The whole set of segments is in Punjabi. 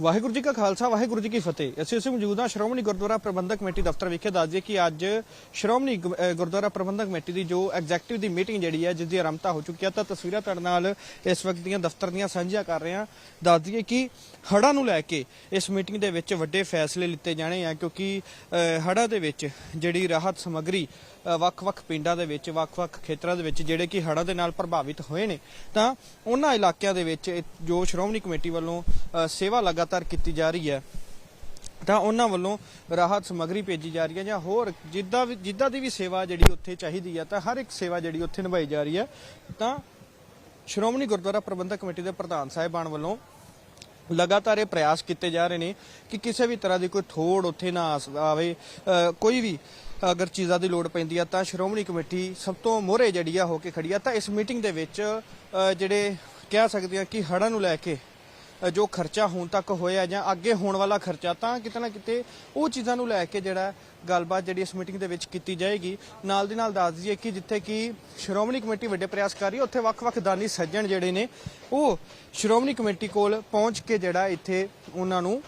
ਵਾਹਿਗੁਰੂ ਜੀ ਕਾ ਖਾਲਸਾ, ਵਾਹਿਗੁਰੂ ਜੀ ਕੀ ਫਤਿਹ। ਅਸੀਂ ਅਸੀਂ ਮੌਜੂਦ ਹਾਂ ਸ਼੍ਰੋਮਣੀ ਗੁਰਦੁਆਰਾ ਪ੍ਰਬੰਧਕ ਕਮੇਟੀ ਦਫ਼ਤਰ ਵਿਖੇ ਦੱਸ ਦਈਏ ਕਿ ਅੱਜ ਸ਼੍ਰੋਮਣੀ ਗੁਰਦੁਆਰਾ ਪ੍ਰਬੰਧਕ ਕਮੇਟੀ ਦੀ ਜੋ ਐਗਜ਼ੈਕਟਿਵ ਦੀ ਮੀਟਿੰਗ ਜਿਹੜੀ ਹੈ ਜਿਸ ਦੀ ਆਰੰਭਤਾ ਹੋ ਚੁੱਕੀ ਹੈ, ਤਾਂ ਤਸਵੀਰਾਂ ਤੁਹਾਡੇ ਨਾਲ ਇਸ ਵਕਤ ਦੀਆਂ, ਦਫ਼ਤਰ ਦੀਆਂ ਸਾਂਝੀਆਂ ਕਰ ਰਹੇ ਹਾਂ। ਦੱਸ ਦਈਏ ਕਿ ਹੜ੍ਹਾਂ ਨੂੰ ਲੈ ਕੇ ਇਸ ਮੀਟਿੰਗ ਦੇ ਵਿੱਚ ਵੱਡੇ ਫੈਸਲੇ ਲਿੱਤੇ ਜਾਣੇ ਆ, ਕਿਉਂਕਿ ਹੜ੍ਹਾਂ ਦੇ ਵਿੱਚ ਜਿਹੜੀ ਰਾਹਤ ਸਮੱਗਰੀ ਵੱਖ-ਵੱਖ ਪਿੰਡਾਂ ਦੇ ਵਿੱਚ ਵੱਖ-ਵੱਖ ਖੇਤਰਾਂ ਦੇ ਵਿੱਚ ਜਿਹੜੇ ਕਿ ਹੜ੍ਹਾਂ ਦੇ ਨਾਲ ਪ੍ਰਭਾਵਿਤ ਹੋਏ ਨੇ, ਤਾਂ ਉਹਨਾਂ ਇਲਾਕਿਆਂ ਦੇ ਵਿੱਚ ਜੋ ਸ਼੍ਰੋਮਣੀ ਕਮੇਟੀ ਵੱਲੋਂ ਸੇਵਾ ਲਗਾ ਲਗਾਤਾਰ ਕੀਤੀ ਜਾ ਰਹੀ ਹੈ, ਤਾਂ ਉਹਨਾਂ ਵੱਲੋਂ ਰਾਹਤ ਸਮੱਗਰੀ ਭੇਜੀ ਜਾ ਰਹੀ ਹੈ ਜਾਂ ਹੋਰ ਜਿੱਦਾਂ ਵੀ ਜਿੱਦਾਂ ਦੀ ਵੀ ਸੇਵਾ ਜਿਹੜੀ ਉੱਥੇ ਚਾਹੀਦੀ ਹੈ, ਤਾਂ ਹਰ ਇੱਕ ਸੇਵਾ ਜਿਹੜੀ ਉੱਥੇ ਨਿਭਾਈ ਜਾ ਰਹੀ ਹੈ, ਤਾਂ ਸ਼੍ਰੋਮਣੀ ਗੁਰਦੁਆਰਾ ਪ੍ਰਬੰਧਕ ਕਮੇਟੀ ਦੇ ਪ੍ਰਧਾਨ ਸਾਹਿਬਾਨ ਵੱਲੋਂ ਲਗਾਤਾਰ ਇਹ ਪ੍ਰਯਾਸ ਕੀਤੇ ਜਾ ਰਹੇ ਨੇ ਕਿ ਕਿਸੇ ਵੀ ਤਰ੍ਹਾਂ ਦੀ ਕੋਈ ਥੋੜ ਉੱਥੇ ਨਾ ਆਵੇ। ਕੋਈ ਵੀ ਅਗਰ ਚੀਜ਼ਾਂ ਦੀ ਲੋੜ ਪੈਂਦੀ ਆ ਤਾਂ ਸ਼੍ਰੋਮਣੀ ਕਮੇਟੀ ਸਭ ਤੋਂ ਮੋਹਰੇ ਜਿਹੜੀ ਆ ਹੋ ਕੇ ਖੜੀ ਆ। ਤਾਂ ਇਸ ਮੀਟਿੰਗ ਦੇ ਵਿੱਚ ਜਿਹੜੇ ਕਹਿ ਸਕਦੇ ਆ ਕਿ ਹੜ੍ਹਾਂ ਨੂੰ ਲੈ ਕੇ ਜੋ ਖਰਚਾ ਹੁਣ ਤੱਕ ਹੋਇਆ ਜਾਂ ਅੱਗੇ ਹੋਣ ਵਾਲਾ ਖਰਚਾ, ਤਾਂ ਕਿਤੇ ਨਾ ਕਿਤੇ ਉਹ ਚੀਜ਼ਾਂ ਨੂੰ ਲੈ ਕੇ ਜਿਹੜਾ ਗੱਲਬਾਤ ਜਿਹੜੀ ਇਸ ਮੀਟਿੰਗ ਦੇ ਵਿੱਚ ਕੀਤੀ ਜਾਏਗੀ। ਨਾਲ ਦੀ ਨਾਲ ਦੱਸ ਦਈਏ ਕਿ ਜਿੱਥੇ ਕਿ ਸ਼੍ਰੋਮਣੀ ਕਮੇਟੀ ਵੱਡੇ ਪ੍ਰਯਾਸ ਕਰ ਰਹੀ ਹੈ ਉੱਥੇ ਵੱਖ-ਵੱਖ ਦਾਨੀ ਸੱਜਣ ਜਿਹੜੇ ਨੇ, ਉਹ ਸ਼੍ਰੋਮਣੀ ਕਮੇਟੀ ਕੋਲ ਪਹੁੰਚ ਕੇ ਜਿਹੜਾ ਇੱਥੇ ਉਹਨਾਂ ਨੂੰ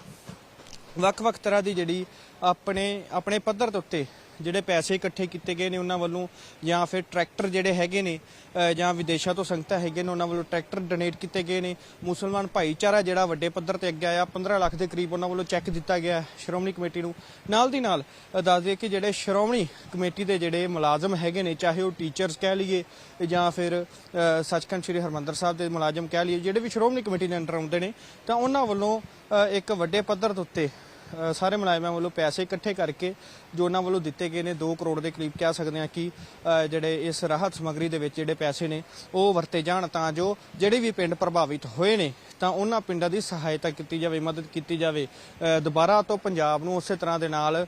ਵੱਖ-ਵੱਖ ਤਰ੍ਹਾਂ ਦੀ ਜਿਹੜੀ ਆਪਣੇ ਆਪਣੇ ਪੱਧਰ ਦੇ ਉੱਤੇ ਜਿਹੜੇ ਪੈਸੇ ਇਕੱਠੇ ਕੀਤੇ ਗਏ ਨੇ ਉਹਨਾਂ ਵੱਲੋਂ ਜਾਂ ਫਿਰ ਟਰੈਕਟਰ ਜਿਹੜੇ ਹੈਗੇ ਨੇ ਜਾਂ ਵਿਦੇਸ਼ਾਂ ਤੋਂ ਸੰਗਤਾਂ ਹੈਗੇ ਨੇ ਉਹਨਾਂ ਵੱਲੋਂ ਟਰੈਕਟਰ ਡੋਨੇਟ ਕੀਤੇ ਗਏ ਨੇ। ਮੁਸਲਮਾਨ ਭਾਈਚਾਰਾ ਜਿਹੜਾ ਵੱਡੇ ਪੱਧਰ ਤੇ ਅੱਗੇ ਆਇਆ 15 ਲੱਖ ਦੇ ਕਰੀਬ ਉਹਨਾਂ ਵੱਲੋਂ ਚੈੱਕ ਦਿੱਤਾ ਗਿਆ ਸ਼੍ਰੋਮਣੀ ਕਮੇਟੀ ਨੂੰ। ਨਾਲ ਦੀ ਨਾਲ ਅ, ਦੱਸ ਦਈਏ ਕਿ ਜਿਹੜੇ ਸ਼੍ਰੋਮਣੀ ਕਮੇਟੀ ਦੇ ਜਿਹੜੇ ਮੁਲਾਜ਼ਮ ਹੈਗੇ ਨੇ ਚਾਹੇ ਉਹ ਟੀਚਰਸ ਕਹਿ ਲਈਏ ਜਾਂ ਫਿਰ ਸੱਚਖੰਡ ਸ੍ਰੀ ਹਰਮੰਦਰ ਸਾਹਿਬ ਦੇ ਮੁਲਾਜ਼ਮ ਕਹਿ ਲਈਏ ਜਿਹੜੇ ਵੀ ਸ਼੍ਰੋਮਣੀ ਕਮੇਟੀ ਦੇ ਅੰਡਰ ਆਉਂਦੇ ਨੇ ਤਾਂ ਉਹਨਾਂ ਵੱਲੋਂ ਇੱਕ ਵੱਡੇ ਪੱਧਰ ਦੇ ਉੱਤੇ ਸਾਰੇ ਮੁਲਾਜ਼ਮਾਂ ਵੱਲੋਂ ਪੈਸੇ ਇਕੱਠੇ ਕਰਕੇ ਜੋ ਉਹਨਾਂ ਵੱਲੋਂ ਦਿੱਤੇ ਗਏ ਨੇ 2 ਕਰੋੜ ਦੇ ਕਰੀਬ ਕਹਿ ਸਕਦੇ ਹਾਂ ਕਿ ਜਿਹੜੇ ਇਸ ਰਾਹਤ ਸਮੱਗਰੀ ਦੇ ਵਿੱਚ ਜਿਹੜੇ ਪੈਸੇ ਨੇ, ਉਹ ਵਰਤੇ ਜਾਣ ਤਾਂ ਜੋ ਜਿਹੜੇ ਵੀ ਪਿੰਡ ਪ੍ਰਭਾਵਿਤ ਹੋਏ ਨੇ, ਤਾਂ ਉਹਨਾਂ ਪਿੰਡਾਂ ਦੀ ਸਹਾਇਤਾ ਕੀਤੀ ਜਾਵੇ, ਮਦਦ ਕੀਤੀ ਜਾਵੇ। ਦੁਬਾਰਾ ਤੋਂ ਪੰਜਾਬ ਨੂੰ ਉਸੇ ਤਰ੍ਹਾਂ ਦੇ ਨਾਲ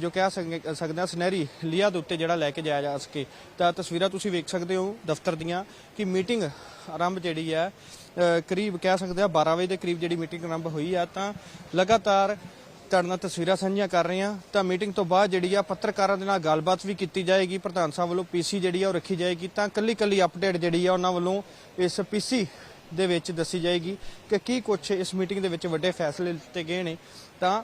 ਜੋ ਕਹਿ ਸਕਦੇ ਹਾਂ ਸੁਨਹਿਰੀ ਲੀਆ ਦੇ ਉੱਤੇ ਜਿਹੜਾ ਲੈ ਕੇ ਜਾਇਆ ਜਾ ਸਕੇ। ਤਾਂ ਤਸਵੀਰਾਂ ਤੁਸੀਂ ਵੇਖ ਸਕਦੇ ਹੋ ਦਫ਼ਤਰ ਦੀਆਂ ਕਿ ਮੀਟਿੰਗ ਆਰੰਭ ਜਿਹੜੀ ਹੈ ਕਰੀਬ ਕਹਿ ਸਕਦੇ ਆ 12 ਵਜੇ ਦੇ ਕਰੀਬ ਜਿਹੜੀ ਮੀਟਿੰਗ ਆਰੰਭ ਹੋਈ ਆ ਤਾਂ ਲਗਾਤਾਰ ਤੁਹਾਡੇ ਨਾਲ ਤਸਵੀਰਾਂ ਸਾਂਝੀਆਂ ਕਰ ਰਹੇ ਹਾਂ। ਤਾਂ ਮੀਟਿੰਗ ਤੋਂ ਬਾਅਦ ਜਿਹੜੀ ਆ ਪੱਤਰਕਾਰਾਂ ਦੇ ਨਾਲ ਗੱਲਬਾਤ ਵੀ ਕੀਤੀ ਜਾਏਗੀ। ਪ੍ਰਧਾਨ ਸਾਹਿਬ ਵੱਲੋਂ ਪੀਸੀ ਜਿਹੜੀ ਆ ਉਹ ਰੱਖੀ ਜਾਏਗੀ। ਤਾਂ ਕੱਲੀ ਕੱਲੀ ਅਪਡੇਟ ਜਿਹੜੀ ਆ ਉਹਨਾਂ ਵੱਲੋਂ ਇਸ ਪੀਸੀ ਦੇ ਵਿੱਚ ਦੱਸੀ ਜਾਏਗੀ ਕਿ ਕੀ ਕੁਝ ਇਸ ਮੀਟਿੰਗ ਦੇ ਵਿੱਚ ਵੱਡੇ ਫੈਸਲੇ ਲਿੱਤੇ ਗਏ ਨੇ। ਤਾਂ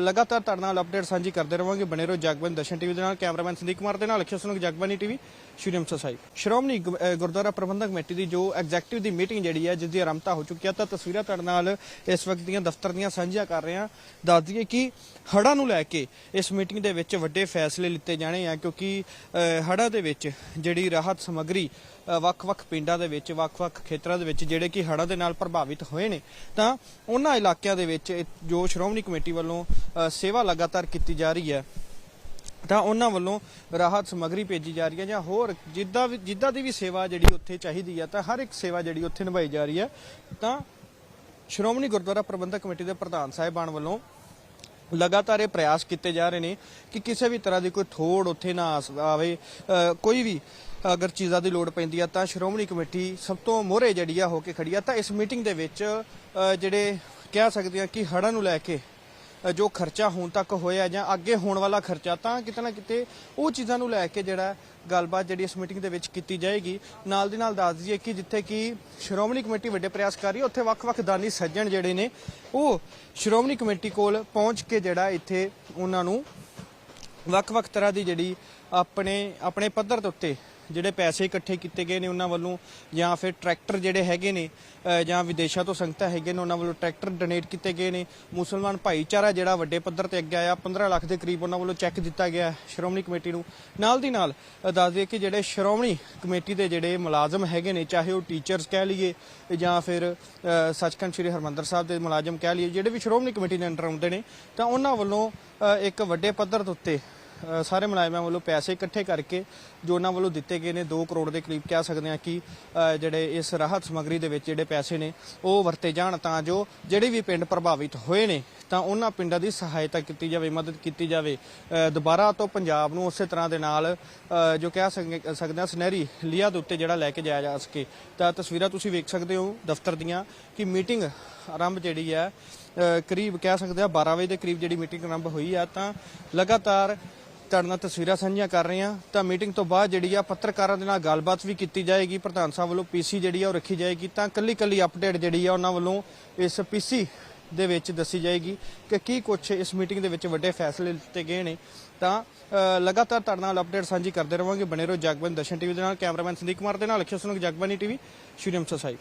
ਲਗਾਤਾਰ ਤੁਹਾਡੇ ਨਾਲ ਅਪਡੇਟ ਸਾਂਝੀ ਕਰਦੇ ਰਵਾਂਗੇ। ਬਣੇ ਰਹੋ ਜਗਬਨ ਦਰਸ਼ਨ ਟੀਵੀ ਦੇ ਨਾਲ। ਕੈਮਰਾਮੈਨ ਸੰਦੀਪ ਕੁਮਾਰ ਦੇ ਨਾਲ। ਅਖਿਓ ਸੁਣੋ ਜਗਬਾਨੀ ਟੀਵੀ ਸ਼੍ਰੀ ਅੰਮ੍ਰਿਤਸਰ ਸਾਹਿਬ ਸ਼੍ਰੋਮਣੀ ਗੁਰਦੁਆਰਾ ਪ੍ਰਬੰਧਕ ਕਮੇਟੀ ਦੀ ਜੋ ਐਗਜ਼ੈਕਟਿਵ ਦੀ ਮੀਟਿੰਗ ਜਿਹੜੀ ਹੈ ਜਿਸ ਦੀ ਆਰੰਭਤਾ ਹੋ ਚੁੱਕੀ ਹੈ, ਤਾਂ ਤਸਵੀਰਾਂ ਤੁਹਾਡੇ ਨਾਲ ਇਸ ਵਕਤ ਦੀਆਂ ਦਫ਼ਤਰ ਦੀਆਂ ਸਾਂਝੀਆਂ ਕਰ ਰਹੇ ਹਾਂ। ਦੱਸ ਦਈਏ ਕਿ ਹੜ੍ਹਾਂ ਨੂੰ ਲੈ ਕੇ ਇਸ ਮੀਟਿੰਗ ਦੇ ਵਿੱਚ ਵੱਡੇ ਫੈਸਲੇ ਲਿੱਤੇ ਜਾਣੇ ਆ, ਕਿਉਂਕਿ ਹੜ੍ਹਾਂ ਦੇ ਵਿੱਚ ਜਿਹੜੀ ਰਾਹਤ ਸਮੱਗਰੀ ਵੱਖ-ਵੱਖ ਪਿੰਡਾਂ ਦੇ ਵਿੱਚ, ਵੱਖ-ਵੱਖ ਖੇਤਰਾਂ ਦੇ ਵਿੱਚ ਜਿਹੜੇ ਕਿ ਹੜ੍ਹਾਂ ਦੇ ਨਾਲ ਪ੍ਰਭਾਵਿਤ ਹੋਏ ਨੇ, ਤਾਂ ਉਹਨਾਂ ਇਲਾਕਿਆਂ ਦੇ ਵਿੱਚ ਜੋ ਸ਼੍ਰੋਮਣੀ ਕਮੇਟੀ ਵੱਲੋਂ ਸੇਵਾ ਲਗਾਤਾਰ ਕੀਤੀ ਜਾ ਰਹੀ ਹੈ, ਤਾਂ ਉਹਨਾਂ ਵੱਲੋਂ ਰਾਹਤ ਸਮੱਗਰੀ ਭੇਜੀ ਜਾ ਰਹੀ ਹੈ ਜਾਂ ਹੋਰ ਜਿੱਦਾਂ ਵੀ, ਜਿੱਦਾਂ ਦੀ ਵੀ ਸੇਵਾ ਜਿਹੜੀ ਉੱਥੇ ਚਾਹੀਦੀ ਹੈ, ਤਾਂ ਹਰ ਇੱਕ ਸੇਵਾ ਜਿਹੜੀ ਉੱਥੇ ਨਿਭਾਈ ਜਾ ਰਹੀ ਹੈ, ਤਾਂ ਸ਼੍ਰੋਮਣੀ ਗੁਰਦੁਆਰਾ ਪ੍ਰਬੰਧਕ ਕਮੇਟੀ ਦੇ ਪ੍ਰਧਾਨ ਸਾਹਿਬਾਨ ਵੱਲੋਂ ਲਗਾਤਾਰ ਇਹ ਪ੍ਰਯਾਸ ਕੀਤੇ ਜਾ ਰਹੇ ਨੇ ਕਿ ਕਿਸੇ ਵੀ ਤਰ੍ਹਾਂ ਦੀ ਕੋਈ ਥੋੜ ਉੱਥੇ ਨਾ ਆਵੇ ਕੋਈ ਵੀ ਅਗਰ ਚੀਜ਼ਾਂ ਦੀ ਲੋੜ ਪੈਂਦੀ ਆ ਤਾਂ ਸ਼੍ਰੋਮਣੀ ਕਮੇਟੀ ਸਭ ਤੋਂ ਮੋਹਰੇ ਜਿਹੜੀ ਆ ਹੋ ਕੇ ਖੜੀ ਆ। ਤਾਂ ਇਸ ਮੀਟਿੰਗ ਦੇ ਵਿੱਚ ਜਿਹੜੇ ਕਹਿ ਸਕਦੇ ਆ ਕਿ ਹੜ੍ਹਾਂ ਨੂੰ ਲੈ ਕੇ ਜੋ ਖਰਚਾ ਹੁਣ ਤੱਕ ਹੋਇਆ ਜਾਂ ਅੱਗੇ ਹੋਣ ਵਾਲਾ ਖਰਚਾ, ਤਾਂ ਕਿਤੇ ਨਾ ਕਿਤੇ ਉਹ ਚੀਜ਼ਾਂ ਨੂੰ ਲੈ ਕੇ ਜਿਹੜਾ ਗੱਲਬਾਤ ਜਿਹੜੀ ਇਸ ਮੀਟਿੰਗ ਦੇ ਵਿੱਚ ਕੀਤੀ ਜਾਏਗੀ। ਨਾਲ ਦੀ ਨਾਲ ਦੱਸ ਦਈਏ ਕਿ ਜਿੱਥੇ ਕਿ ਸ਼੍ਰੋਮਣੀ ਕਮੇਟੀ ਵੱਡੇ ਪ੍ਰਯਾਸ ਕਰ ਰਹੀ ਹੈ ਉੱਥੇ ਵੱਖ-ਵੱਖ ਦਾਨੀ ਸੱਜਣ ਜਿਹੜੇ ਨੇ, ਉਹ ਸ਼੍ਰੋਮਣੀ ਕਮੇਟੀ ਕੋਲ ਪਹੁੰਚ ਕੇ ਜਿਹੜਾ ਇੱਥੇ ਉਹਨਾਂ ਨੂੰ ਵੱਖ-ਵੱਖ ਤਰ੍ਹਾਂ ਦੀ ਜਿਹੜੀ ਆਪਣੇ ਆਪਣੇ ਪੱਧਰ ਦੇ ਉੱਤੇ ਜਿਹੜੇ ਪੈਸੇ ਇਕੱਠੇ ਕੀਤੇ ਗਏ ਨੇ ਉਹਨਾਂ ਵੱਲੋਂ ਜਾਂ ਫਿਰ ਟਰੈਕਟਰ ਜਿਹੜੇ ਹੈਗੇ ਨੇ ਜਾਂ ਵਿਦੇਸ਼ਾਂ ਤੋਂ ਸੰਗਤਾਂ ਹੈਗੇ ਨੇ ਉਹਨਾਂ ਵੱਲੋਂ ਟਰੈਕਟਰ ਡੋਨੇਟ ਕੀਤੇ ਗਏ ਨੇ। ਮੁਸਲਮਾਨ ਭਾਈਚਾਰਾ ਜਿਹੜਾ ਵੱਡੇ ਪੱਧਰ ਤੇ ਅੱਗੇ ਆਇਆ 15 ਲੱਖ ਦੇ ਕਰੀਬ ਉਹਨਾਂ ਵੱਲੋਂ ਚੈੱਕ ਦਿੱਤਾ ਗਿਆ ਸ਼੍ਰੋਮਣੀ ਕਮੇਟੀ ਨੂੰ। ਨਾਲ ਦੀ ਨਾਲ ਅ, ਦੱਸ ਦਈਏ ਕਿ ਜਿਹੜੇ ਸ਼੍ਰੋਮਣੀ ਕਮੇਟੀ ਦੇ ਜਿਹੜੇ ਮੁਲਾਜ਼ਮ ਹੈਗੇ ਨੇ ਚਾਹੇ ਉਹ ਟੀਚਰਸ ਕਹਿ ਲਈਏ ਜਾਂ ਫਿਰ ਸੱਚਖੰਡ ਸ੍ਰੀ ਹਰਮੰਦਰ ਸਾਹਿਬ ਦੇ ਮੁਲਾਜ਼ਮ ਕਹਿ ਲਈਏ ਜਿਹੜੇ ਵੀ ਸ਼੍ਰੋਮਣੀ ਕਮੇਟੀ ਦੇ ਅੰਡਰ ਆਉਂਦੇ ਨੇ ਤਾਂ ਉਹਨਾਂ ਵੱਲੋਂ ਇੱਕ ਵੱਡੇ ਪੱਧਰ ਦੇ ਉੱਤੇ ਸਾਰੇ ਮੁਲਾਜ਼ਮਾਂ ਵੱਲੋਂ ਪੈਸੇ ਇਕੱਠੇ ਕਰਕੇ ਜੋ ਉਹਨਾਂ ਵੱਲੋਂ ਦਿੱਤੇ ਗਏ ਨੇ 2 ਕਰੋੜ ਦੇ ਕਰੀਬ ਕਹਿ ਸਕਦੇ ਹਾਂ ਕਿ ਜਿਹੜੇ ਇਸ ਰਾਹਤ ਸਮੱਗਰੀ ਦੇ ਵਿੱਚ ਜਿਹੜੇ ਪੈਸੇ ਨੇ, ਉਹ ਵਰਤੇ ਜਾਣ ਤਾਂ ਜੋ ਜਿਹੜੇ ਵੀ ਪਿੰਡ ਪ੍ਰਭਾਵਿਤ ਹੋਏ ਨੇ, ਤਾਂ ਉਹਨਾਂ ਪਿੰਡਾਂ ਦੀ ਸਹਾਇਤਾ ਕੀਤੀ ਜਾਵੇ, ਮਦਦ ਕੀਤੀ ਜਾਵੇ। ਦੁਬਾਰਾ ਤੋਂ ਪੰਜਾਬ ਨੂੰ ਉਸੇ ਤਰ੍ਹਾਂ ਦੇ ਨਾਲ ਜੋ ਕਹਿ ਸਕਦੇ ਹਾਂ ਸੁਨਹਿਰੀ ਲੀਆ ਦੇ ਉੱਤੇ ਜਿਹੜਾ ਲੈ ਕੇ ਜਾਇਆ ਜਾ ਸਕੇ। ਤਾਂ ਤਸਵੀਰਾਂ ਤੁਸੀਂ ਵੇਖ ਸਕਦੇ ਹੋ ਦਫ਼ਤਰ ਦੀਆਂ ਕਿ ਮੀਟਿੰਗ ਆਰੰਭ ਜਿਹੜੀ ਹੈ ਕਰੀਬ ਕਹਿ ਸਕਦੇ ਆ 12 ਵਜੇ ਦੇ ਕਰੀਬ ਜਿਹੜੀ ਮੀਟਿੰਗ ਆਰੰਭ ਹੋਈ ਆ, ਤਾਂ ਲਗਾਤਾਰ ਤੁਹਾਡੇ ਨਾਲ ਤਸਵੀਰਾਂ ਸਾਂਝੀਆਂ ਕਰ ਰਹੇ ਹਾਂ। ਤਾਂ ਮੀਟਿੰਗ ਤੋਂ ਬਾਅਦ ਜਿਹੜੀ ਆ ਪੱਤਰਕਾਰਾਂ ਦੇ ਨਾਲ ਗੱਲਬਾਤ ਵੀ ਕੀਤੀ ਜਾਏਗੀ। ਪ੍ਰਧਾਨ ਸਾਹਿਬ ਵੱਲੋਂ ਪੀਸੀ ਜਿਹੜੀ ਆ ਉਹ ਰੱਖੀ ਜਾਏਗੀ। ਤਾਂ ਕੱਲੀ ਕੱਲੀ ਅਪਡੇਟ ਜਿਹੜੀ ਆ ਉਹਨਾਂ ਵੱਲੋਂ ਇਸ ਪੀਸੀ ਦੇ ਵਿੱਚ ਦੱਸੀ ਜਾਏਗੀ ਕਿ ਕੀ ਕੁਝ ਇਸ ਮੀਟਿੰਗ ਦੇ ਵਿੱਚ ਵੱਡੇ ਫੈਸਲੇ ਲਿੱਤੇ ਗਏ ਨੇ। ਤਾਂ ਲਗਾਤਾਰ ਤੁਹਾਡੇ ਨਾਲ ਅਪਡੇਟ ਸਾਂਝੀ ਕਰਦੇ ਰਵਾਂਗੇ। ਬਣੇ ਰਹੋ ਜਗਬਨ ਦਰਸ਼ਨ ਟੀਵੀ ਦੇ ਨਾਲ। ਕੈਮਰਾਮੈਨ ਸੰਦੀਪ ਕੁਮਾਰ ਦੇ ਨਾਲ। ਅਖਿਲ ਸੁਨਕ ਜਗਬਾਨੀ ਟੀਵੀ, ਸ਼੍ਰੀ ਅੰਮ੍ਰਿਤਸਰ ਸਾਹਿਬ।